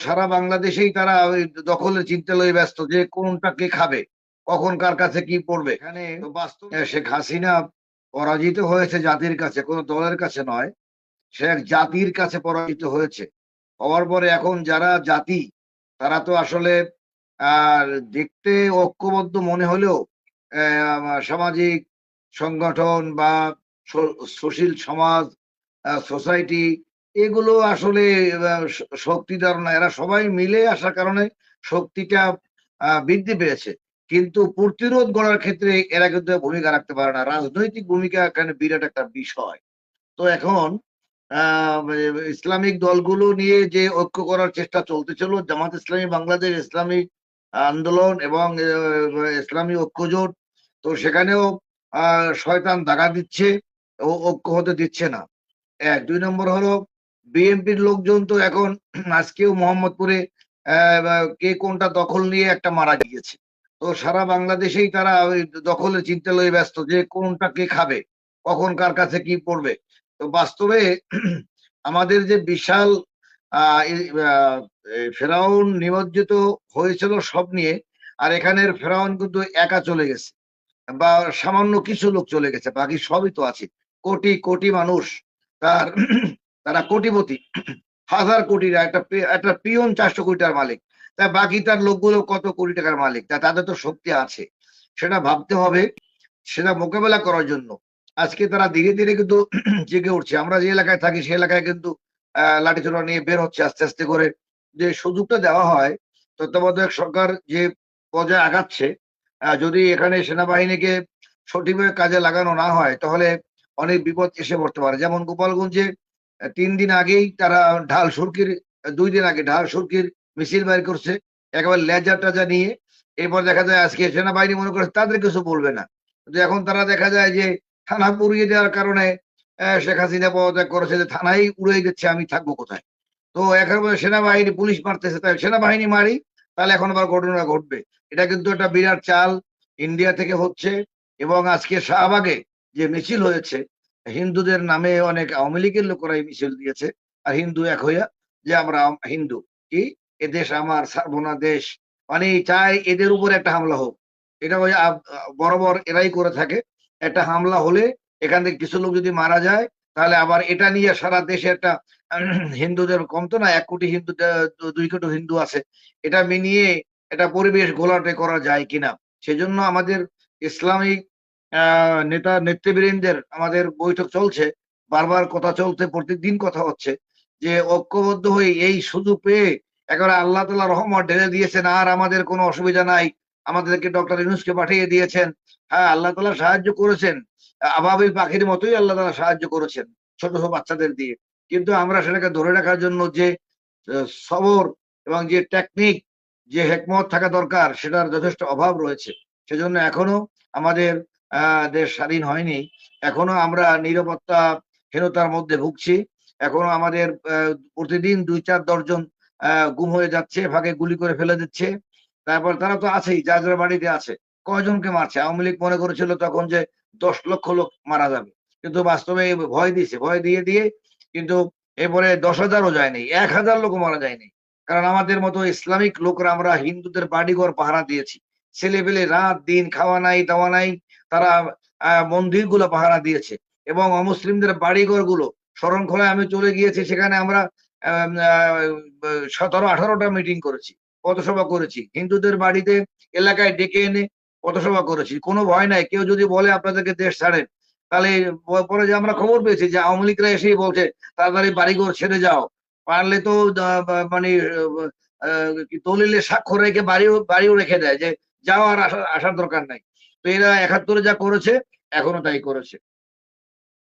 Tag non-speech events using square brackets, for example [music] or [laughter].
সারা বাংলাদেশেই তারা ওই দখলের চিন্তা লয়ে ব্যস্ত যে কোনটা কে খাবে, কখন কার কাছে কি পড়বে। এখানে বাস্তবে শেখ হাসিনা পরাজিত হয়েছে জাতির কাছে, কোনো দলের কাছে নয়, সে এক জাতির কাছে পরাজিত হয়েছে। হওয়ার পরে এখন যারা জাতি, তারা তো আসলে, আর দেখতে ঐক্যবদ্ধ মনে হলেও সামাজিক সংগঠন বা সুশীল সমাজ সোসাইটি এগুলো আসলে শক্তি ধারণা এরা সবাই মিলে আসার কারণে শক্তিটা বৃদ্ধি পেয়েছে। কিন্তু প্রতিরোধ গড়ার ক্ষেত্রে এরা কিন্তু ভূমিকা রাখতে পারে না। রাজনৈতিক ভূমিকা এখানে বিরাট একটা বিষয়। তো এখন ইসলামিক দলগুলো নিয়ে যে ঐক্য করার চেষ্টা চলতে চলতেছিল জামাত ইসলামী বাংলাদেশ ইসলামী আন্দোলন এবং ইসলামী ঐক্যজোট তো সেখানেও আহ, শয়তান দাগা দিচ্ছে ও ঐক্য হতে দিচ্ছে না। এক। দুই নম্বর হলো বিএনপির লোকজন তো এখন [clears throat] আজকেও মোহাম্মদপুরে কে কোনটা দখল নিয়ে একটা মারা গিয়েছে। তো সারা বাংলাদেশেই তারা ওই দখলের চিন্তা লয়ে ব্যস্ত যে কোনটা কে খাবে, কখন কার কাছে কি পড়বে। তো বাস্তবে [clears throat] আমাদের যে বিশাল ফেরাউন নিমজ্জিত হয়েছিল সব নিয়ে, আর এখানের ফেরাউন কিন্তু একা চলে গেছে, বা সামান্য কিছু লোক চলে গেছে, বাকি সবই তো আছে। কোটি কোটি মানুষ তার [clears throat] তারা কোটিপতি। হাজার কোটির একটা একটা পিয়ন চারশো কোটি টাকার মালিক। তা বাকি তার লোকগুলো কত কোটি টাকার মালিক? তা তাদের তো শক্তি আছে। সেটা ভাবতে হবে, সেটা মোকাবেলা করার জন্য। আজকে তারা ধীরে ধীরে কিন্তু জেগে উঠছে। আমরা যে এলাকায় থাকি, সে এলাকায় কিন্তু, আহ লাঠিচোড়া নিয়ে বের হচ্ছে আস্তে আস্তে করে। যে সুযোগটা দেওয়া হয়, তত্ত্বাবধায়ক সরকার যে পর্যায়ে আগাচ্ছে যদি এখানে সেনাবাহিনীকে সঠিকভাবে কাজে লাগানো না হয়, তাহলে অনেক বিপদ এসে পড়তে পারে। যেমন গোপালগঞ্জে তিন দিন আগেই তারা ঢাল সুরকির, দুই দিন আগে ঢাল সুরকির মিছিল বাইর করছে, একেবারে লেজার টাজা নিয়ে। এরপর দেখা যায় আজকে সেনাবাহিনী মনে করে তাদের কিছু বলবে না। কিন্তু এখন তারা দেখা যায় যে থানা পুড়িয়ে দেওয়ার কারণে শেখ হাসিনা পদত্যাগ করেছে যে থানাই উড়িয়ে দিচ্ছে, আমি থাকব কোথায়? তো একেবারে সেনাবাহিনী পুলিশ মারতেছে, তাই সেনাবাহিনী মারি, তাহলে এখন আবার ঘটনা ঘটবে। এটা কিন্তু একটা বিরাট চাল ইন্ডিয়া থেকে হচ্ছে এবং আজকে শাহবাগে যে মিছিল হয়েছে হিন্দুদের নামে অনেক আওয়ামী লীগের লোকেরা এই মিছিল দিয়েছে। আর হিন্দু এক হইয়া যে আমরা হিন্দু। কি? এ দেশ আমার, সার্বনা দেশ। মানে চাই এদের উপর একটা হামলা হোক। এটা ওই বরাবর এরাই করে থাকে। একটা হামলা হলে এখান থেকে কিছু লোক যদি মারা যায়, তাহলে আবার এটা নিয়ে সারা দেশে একটা [clears throat] হিন্দুদের কম তো না, এক কোটি হিন্দু দুই কোটি হিন্দু আছে। এটা মিনিয়ে একটা পরিবেশ গোলাটে করা যায় কিনা। সেজন্য আমাদের ইসলামিক নেতা নেতৃবৃন্দের আমাদের বৈঠক চলছে। বারবার কথা চলতে প্রতিদিন কথা হচ্ছে যে ঐক্যবদ্ধ হয়ে এই সুযোগ পেয়ে একেবারে আল্লাহ তালা রহমত ঢেলে দিয়েছেন আর আমাদের কোনো অসুবিধা নাই। আমাদেরকে ডক্টর ইউনুসকে পাঠিয়ে দিয়েছেন। হ্যাঁ আল্লাহ তালা সাহায্য করেছেন। আবাবিল পাখির মতোই আল্লাহ তালা সাহায্য করেছেন ছোট ছোট বাচ্চাদের দিয়ে। কিন্তু আমরা সেটাকে ধরে রাখার জন্য যে সবর এবং যে টেকনিক যে হেকমত থাকা দরকার, সেটার যথেষ্ট অভাব রয়েছে। সেজন্য এখনও আমাদের দেশ স্বাধীন হয়নি। এখনও আমরা নিরাপত্তা হীনতার মধ্যে ভুগছি। এখনও আমাদের প্রতিদিন দুই চার দশজন গুম হয়ে যাচ্ছে, ভাগে গুলি করে ফেলে দিচ্ছে। তারপর তারা তো আছেই, যার বাড়িতে আছে। কয়জনকে মারছে? আওয়ামী লীগ মনে করেছিল তখন যে দশ লক্ষ লোক মারা যাবে। কিন্তু বাস্তবে ভয় দিয়েছে, ভয় দিয়ে দিয়ে কিন্তু এরপরে দশ হাজারও যায়নি, এক হাজার লোক মারা যায়নি। কারণ আমাদের মতো ইসলামিক লোকরা আমরা হিন্দুদের বাড়িঘর পাহারা দিয়েছি। ছেলে পেলে রাত দিন খাওয়া নাই দাওয়া নাই তারা মন্দিরগুলো পাহারা দিয়েছে এবং অমুসলিমদের বাড়িঘরগুলো শরণখোলায় আমি চলে গিয়েছি সেখানে আমরা সতেরো আঠারোটা মিটিং করেছি পথসভা করেছি। হিন্দুদের বাড়িতে এলাকায় ডেকে এনে পথসভা করেছি। কোনো ভয় নাই কেউ যদি বলে আপনাদেরকে দেশ ছাড়েন তাহলে পরে যে আমরা খবর পেয়েছি যে আওয়ামী লীগরা এসেই বলছে তাড়াতাড়ি বাড়িঘর ছেড়ে যাও। পারলে তো মানে আহ, কি দলিলে স্বাক্ষর রেখে বাড়িও বাড়িও রেখে দেয় যে যাও আর আসার আসার দরকার নাই। তো এরা একাত্তরে যা করেছে এখনও তাই করেছে।